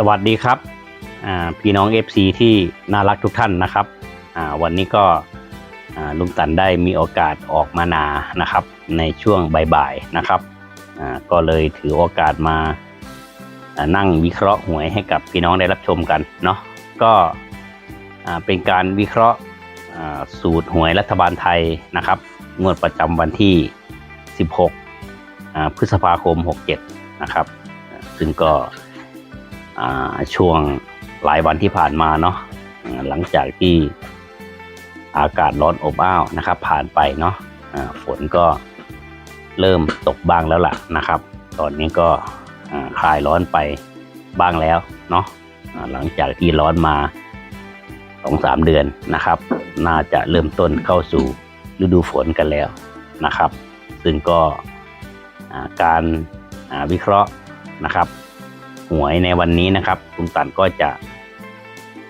สวัสดีครับพี่น้อง FC ที่น่ารักทุกท่านนะครับวันนี้ก็ลุงตันได้มีโอกาสออกมานานะครับ ในช่วงบ่ายๆนะครับก็เลยถือโอกาสมานั่งวิเคราะห์หวยให้กับพี่น้องได้รับชมกันเนาะก็เป็นการวิเคราะห์สูตรหวยรัฐบาลไทยนะครับงวดประจำวันที่ 16พฤษภาคม 67 นะครับ ซึ่งก็ ช่วงหลายวันที่ผ่านมาเนาะหลังจากที่อากาศร้อนอบอ้าวนะครับ ผ่านไปเนาะฝนก็เริ่มตกบ้างแล้วล่ะนะครับ ตอนนี้ก็คลายร้อนไปบ้างแล้วเนาะหลังจากที่ร้อนมาสองสามเดือนนะครับ น่าจะเริ่มต้นเข้าสู่ฤดูฝนกันแล้วนะครับ ซึ่งก็การวิเคราะห์นะครับ หวยในวันนี้นะครับคุณตันก็จะ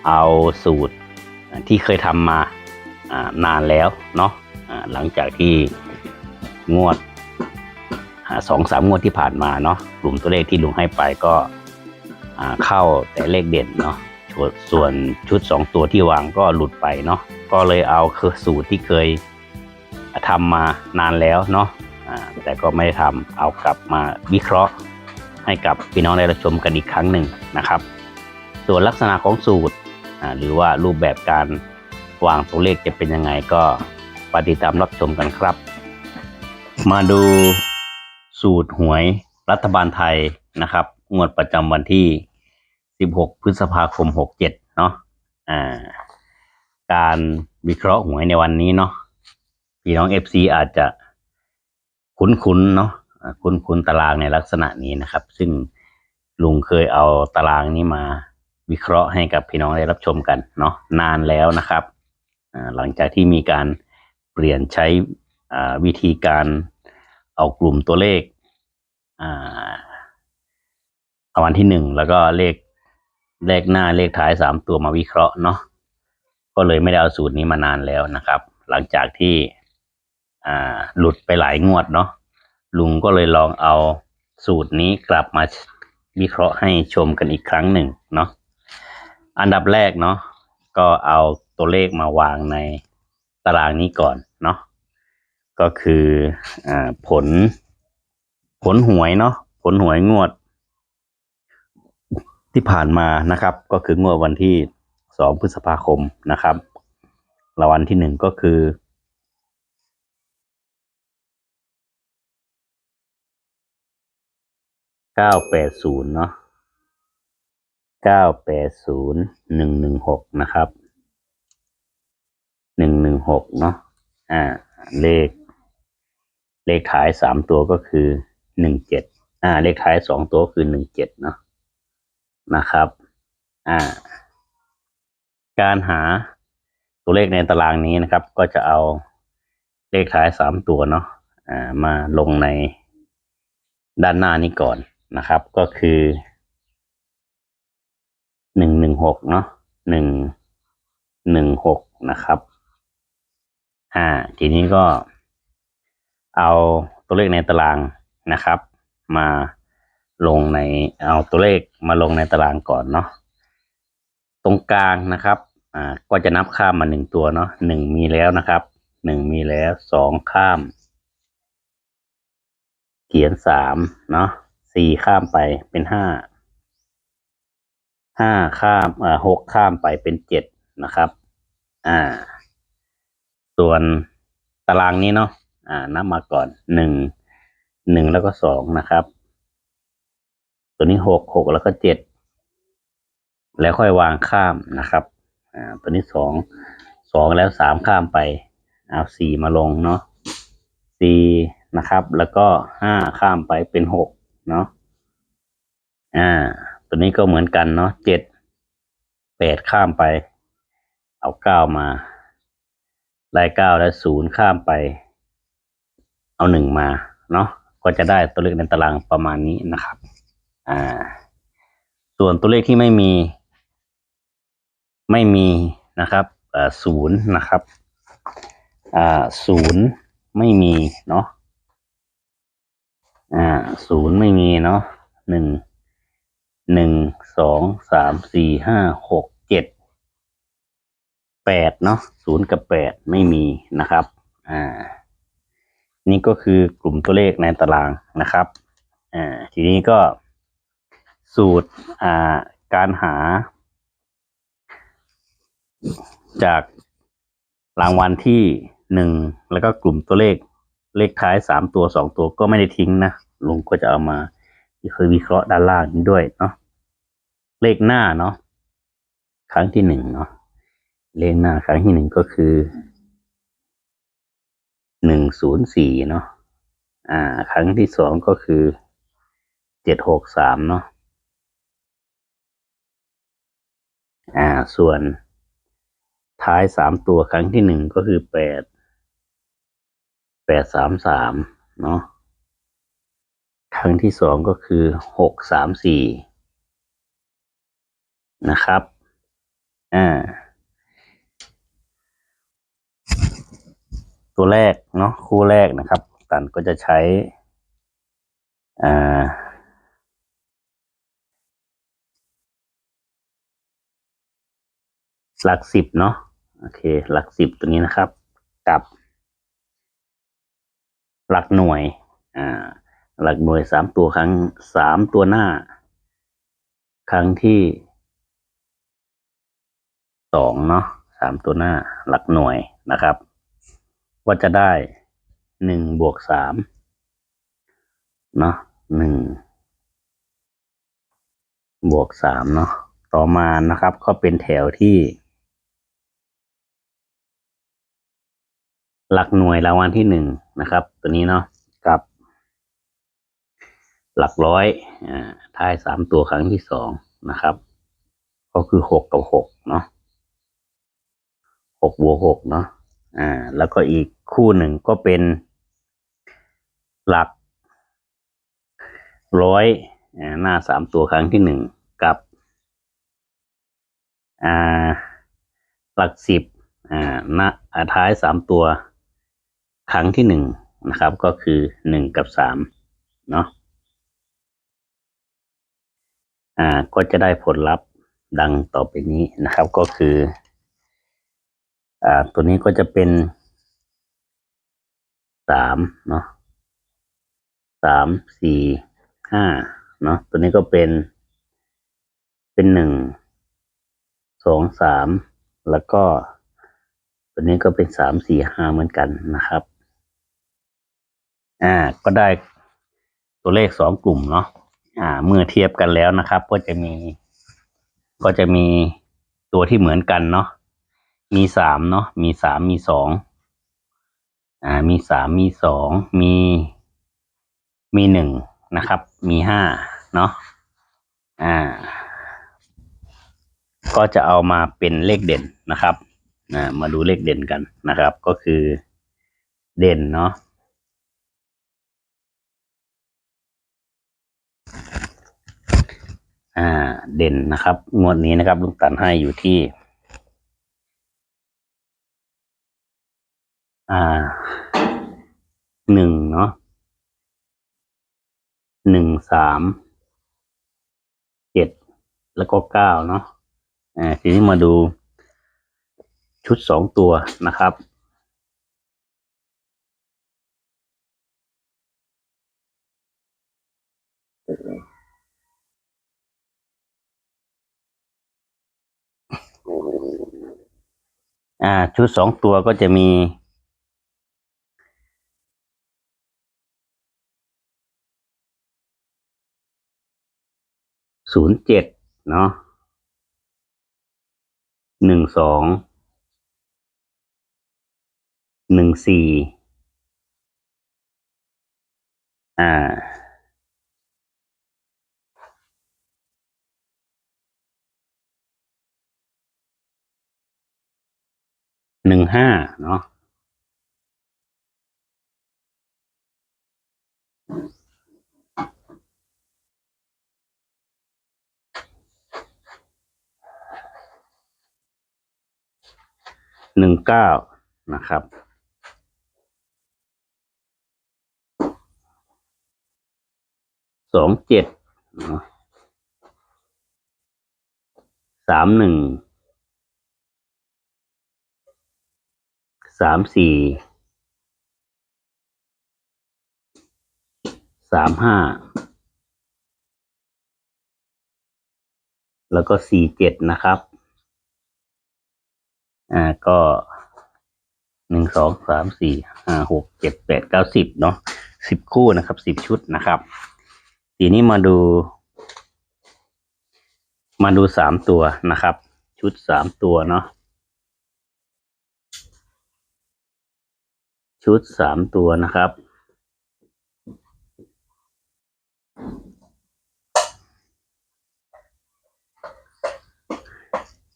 เอาสูตรที่เคยทำมานานแล้วเนาะหลังจากที่งวดสองสามงวดที่ผ่านมาเนาะกลุ่มตัวเลขที่ลุงให้ไปก็เข้าแต่เลขเด่นเนาะส่วนชุดสองตัวที่วางก็หลุดไปเนาะก็เลยเอาคือสูตรที่เคยทำมานานแล้วเนาะแต่ก็ไม่ได้ทำเอากลับมาวิเคราะห์ ให้กับพี่น้องได้รับชมกันอีกครั้งหนึ่งนะครับ ส่วนลักษณะของสูตร หรือว่ารูปแบบการวางตัวเลขจะเป็นยังไงก็ปฏิตามรับชมกันครับ มาดูสูตรหวยรัฐบาลไทยนะครับ งวดประจำวันที่ 16 พฤษภาคม 67 เนาะอ่าการวิเคราะห์หวยในวันนี้เนาะพี่น้อง FC อาจจะคุ้นๆเนาะ คุณคุณตารางในลักษณะนี้นะครับ ซึ่งลุงเคยเอาตารางนี้มาวิเคราะห์ให้กับพี่น้องได้รับชมกันเนาะนานแล้วนะครับหลังจากที่มีการเปลี่ยนใช้วิธีการเอากลุ่มตัวเลขอ่ารางวัลที่หนึ่งแล้วก็เลขเลขหน้าเลขท้ายสามตัวมาวิเคราะห์เนาะก็เลยไม่ได้เอาสูตรนี้มานานแล้วนะครับ หลังจากที่อ่าหลุดไปหลายงวดเนาะ ลุงก็เลยลองเอาสูตรนี้กลับมาวิเคราะห์ให้ชมกันอีกครั้งหนึ่งเนาะอันดับแรกเนาะก็เอาตัวเลขมาวางในตารางนี้ก่อนเนาะก็คืออผล ผลหวยเนาะผลหวยงวด ที่ผ่านมานะครับ ก็คืองวดวันที่สองพฤษภาคมนะครับรางวัลที่หนึ่งก็คือ เก้าแปดศูนย์เนาะเก้าแปดศูนย์หนึ่งหนึ่งหกนะครับหนึ่งหนึ่งหกเนาะอ่า เลข เลขท้ายสามตัวก็คือหนึ่งเจ็ดอ่า เลขท้ายสองตัวคือหนึ่งเจ็ดเนาะนะครับ อ่า การหาตัวเลขในตารางนี้นะครับ ก็จะเอาเลขท้ายสามตัวเนาะอ่า มาลงในด้านหน้านี้ก่อน นะครับก็คือหนึ่งหนึ่งหกเนาะหนึ่งหนึ่งหกนะครับอ่าทีนี้ก็เอาตัวเลขในตารางนะครับ มาลงในเอาตัวเลขมาลงในตารางก่อนเนาะตรงกลางนะครับอ่าก็จะนับข้ามมาหนึ่งตัวเนาะหนึ่งมีแล้วนะครับหนึ่งมีแล้วสองข้าม เขียนสามเนาะ สี่ข้ามไปเป็นห้าห้าข้ามเอ่อหกข้ามไปเป็นเจ็ดนะครับ อ่า ส่วนตารางนี้เนาะอ่านับมาก่อนหนึ่งหนึ่งแล้วก็สองนะครับ ตัวนี้หกหกแล้วก็เจ็ดแล้วค่อยวางข้ามนะครับ อ่า ตัวนี้สองสองแล้วสามข้ามไปเอาสี่มาลงเนาะสี่นะครับ แล้วก็ห้าข้ามไปเป็นหก เนาะอ่า ตัวนี้ก็เหมือนกันเนาะเจ็ดแปดข้ามไป เอาเก้ามาได้เก้าแล้วศูนย์ข้ามไป เอาหนึ่งมาเนาะก็จะได้ตัวเลขในตารางประมาณนี้นะครับ อ่า ส่วนตัวเลขที่ไม่มี ไม่มีนะครับอ่าศูนย์นะครับ อ่าศูนย์ไม่มีเนาะ อ่าศูนย์ไม่มีเนาะหนึ่งหนึ่งสองสามสี่ห้าหกเจ็ดแปดเนาะศูนย์กับแปดไม่มีนะครับ อ่า นี่ก็คือกลุ่มตัวเลขในตารางนะครับ อ่า ทีนี้ก็สูตร อ่า การหา จากรางวัลที่หนึ่งแล้วก็กลุ่มตัวเลข เลขท้ายสามตัวสองตัวก็ไม่ได้ทิ้งนะลุงก็จะเอามาที่เคยวิเคราะห์ด้านล่างนี้ด้วยเนาะเลขหน้าเนาะครั้งที่หนึ่งเนาะเลขหน้าครั้งที่หนึ่งก็คือหนึ่งศูนย์สี่เนาะอ่า ครั้งที่สองก็คือเจ็ดหกสามเนาะอ่า ส่วนท้ายสามตัวครั้งที่หนึ่งก็คือแปด แปดสามสามเนาะครั้งที่สองก็คือหกสามสี่นะครับ อ่า ตัวแรกเนาะคู่แรกนะครับ ตันก็จะใช้ อ่าหลักสิบเนาะโอเค หลักสิบตัวนี้นะครับ กับ หลักหน่วย อ่า หลักหน่วยสามตัวครั้งสามตัวหน้า ครั้งที่สองเนาะสามตัวหน้า หลักหน่วยนะครับ ว่าจะได้หนึ่งบวกสามเนาะหนึ่งบวกสามเนาะต่อมานะครับ ก็เป็นแถวที่ หลักหน่วยรางวัลที่หนึ่งนะครับ ตัวนี้เนาะกับ หลักร้อยอ่าท้ายสามตัวครั้งที่สองนะครับ ก็คือหกกับหกเนาะหกบวกหกเนาะอ่า แล้วก็อีกคู่หนึ่งก็เป็นหลักร้อยหน้าสามตัวครั้งที่หนึ่งกับ อ่า หลักสิบอ่าหน้าท้ายสามตัว ครั้งที่หนึ่งนะครับ ก็คือหนึ่งกับสามเนาะอ่าก็จะได้ผลลัพธ์ดังต่อไปนี้นะครับ ก็คือ อ่า ตัวนี้ก็จะเป็นสามเนาะสามสี่ห้าเนาะตัวนี้ก็เป็นเป็นหนึ่งสองสามแล้วก็ ตัวนี้ก็เป็นสามสี่ห้าเหมือนกันนะครับ อ่า ก็ได้ตัวเลขสองกลุ่มเนาะอ่า เมื่อเทียบกันแล้วนะครับ ก็จะมี ก็จะมีตัวที่เหมือนกันเนาะมีสามเนาะมีสามมีสองอ่า มีสามมีสองมีมีหนึ่งนะครับ มีห้าเนาะอ่า ก็จะเอามาเป็นเลขเด่นนะครับอ่ามาดูเลขเด่นกันนะครับ ก็คือเด่นเนาะ อ่า เด่นนะครับ งวดนี้นะครับลุงตันให้อยู่ที่ อ่าหนึ่งเนาะหนึ่งสามเจ็ดแล้วก็เก้าเนาะอ่าทีนี้มาดูชุดสองตัวนะครับ อ่า ชุดสองตัวก็จะมีศูนย์เจ็ดเนาะหนึ่งสองหนึ่งสี่อ่า หนึ่งห้าเนาะหนึ่งเก้านะครับสองเจ็ดเนาะสามหนึ่ง สามสี่สามห้าแล้วก็สี่เจ็ดนะครับ อ่าก็หนึ่งสองสามสี่ห้าหกเจ็ดแปดเก้าสิบเนาะสิบคู่นะครับสิบชุดนะครับ ทีนี้มาดู มาดูสามตัวนะครับ ชุดสามตัวเนาะ ชุดสามตัวนะครับ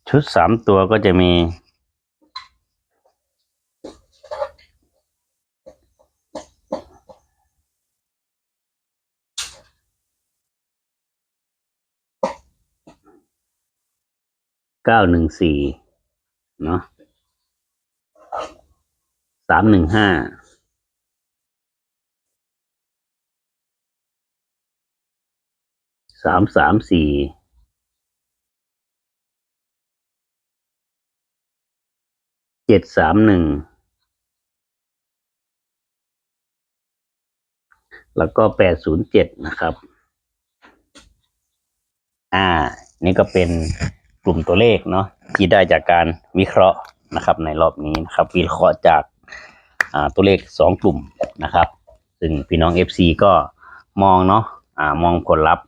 ชุดสามตัวก็จะมีเก้าหนึ่งสี่เนาะามหนึ่งห้าสามสามสี่เจ็ดสามหนึ่งแล้วก็แปดศูนย์เจ็ดนะครับ อ่า นี่ก็เป็นกลุ่มตัวเลขเนาะที่ได้จากการวิเคราะห์นะครับในรอบนี้นะครับ วิเคราะห์จาก ตัวเลขสองกลุ่มนะครับ ซึ่งพี่น้อง FC ก็มองเนาะอ่ามองผลลัพธ์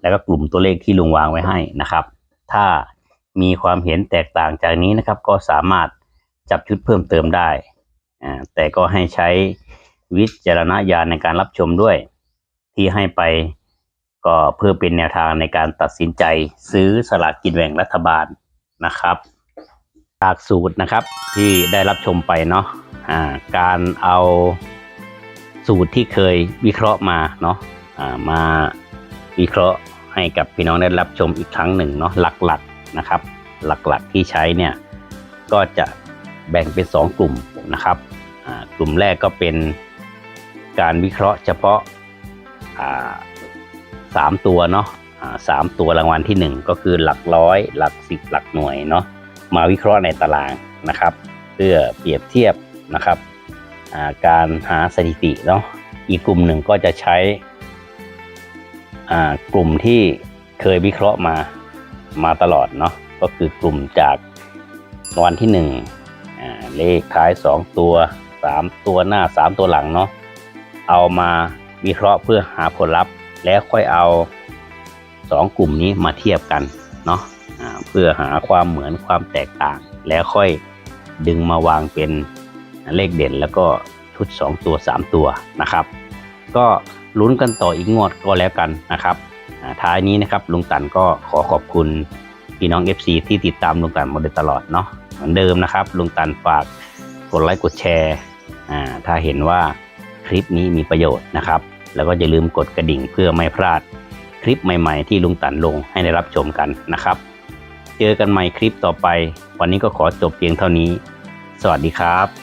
แล้วก็กลุ่มตัวเลขที่ลุงวางไว้ให้นะครับ ถ้ามีความเห็นแตกต่างจากนี้นะครับ ก็สามารถจับชุดเพิ่มเติมได้อ่าแต่ก็ให้ใช้วิจารณญาณในการรับชมด้วย ที่ให้ไปก็เพื่อเป็นแนวทางในการตัดสินใจซื้อสลากกินแบ่งรัฐบาลนะครับจากสูตรนะครับที่ได้รับชมไปเนาะ การเอาสูตรที่เคยวิเคราะห์มาเนาะมาวิเคราะห์ให้กับพี่น้องได้รับชมอีกครั้งหนึ่งเนาะหลักๆนะครับ หลักๆที่ใช้เนี่ยก็จะแบ่งเป็น 2 กลุ่มนะครับกลุ่มแรกก็เป็นการวิเคราะห์เฉพาะสามตัวเนาะสามตัวรางวัลที่หนึ่งก็คือหลักร้อย หลักสิบหลักหน่วยเนาะมาวิเคราะห์ในตารางนะครับ เพื่อเปรียบเทียบ นะครับาการหาสถิติเนาะอีกกลุ่มหนึ่งก็จะใช้กลุ่มที่เคยวิเคราะห์มามาตลอดเนาะก็คือกลุ่มจากรางวัลที่หนึ่งเลขท้ายสองตัวสามตัวหน้าสามตัวหลังเนาะเอามาวิเคราะห์เพื่อหาผลลัพธ์ แล้วค่อยเอาสองกลุ่มนี้มาเทียบกันเนาะเพื่อหาความเหมือนความแตกต่าง แล้วค่อยดึงมาวางเป็น เลขเด่นแล้วก็ชุด 2 ตัว 3 ตัวนะครับ ก็ลุ้นกันต่ออีกงวดก็แล้วกันนะครับท้ายนี้นะครับลุงตันก็ขอขอบคุณพี่น้อง FC ที่ติดตามลุงตันมาโดยตลอดเนาะเหมือนเดิมนะครับลุงตันฝากกดไลค์กดแชร์ถ้าเห็นว่าคลิปนี้มีประโยชน์นะครับ แล้วก็อย่าลืมกดกระดิ่งเพื่อไม่พลาดคลิปใหม่ ๆ ที่ลุงตันลงให้ได้รับชมกันนะครับ เจอกันใหม่คลิปต่อไป วันนี้ก็ขอจบเพียงเท่านี้ สวัสดีครับ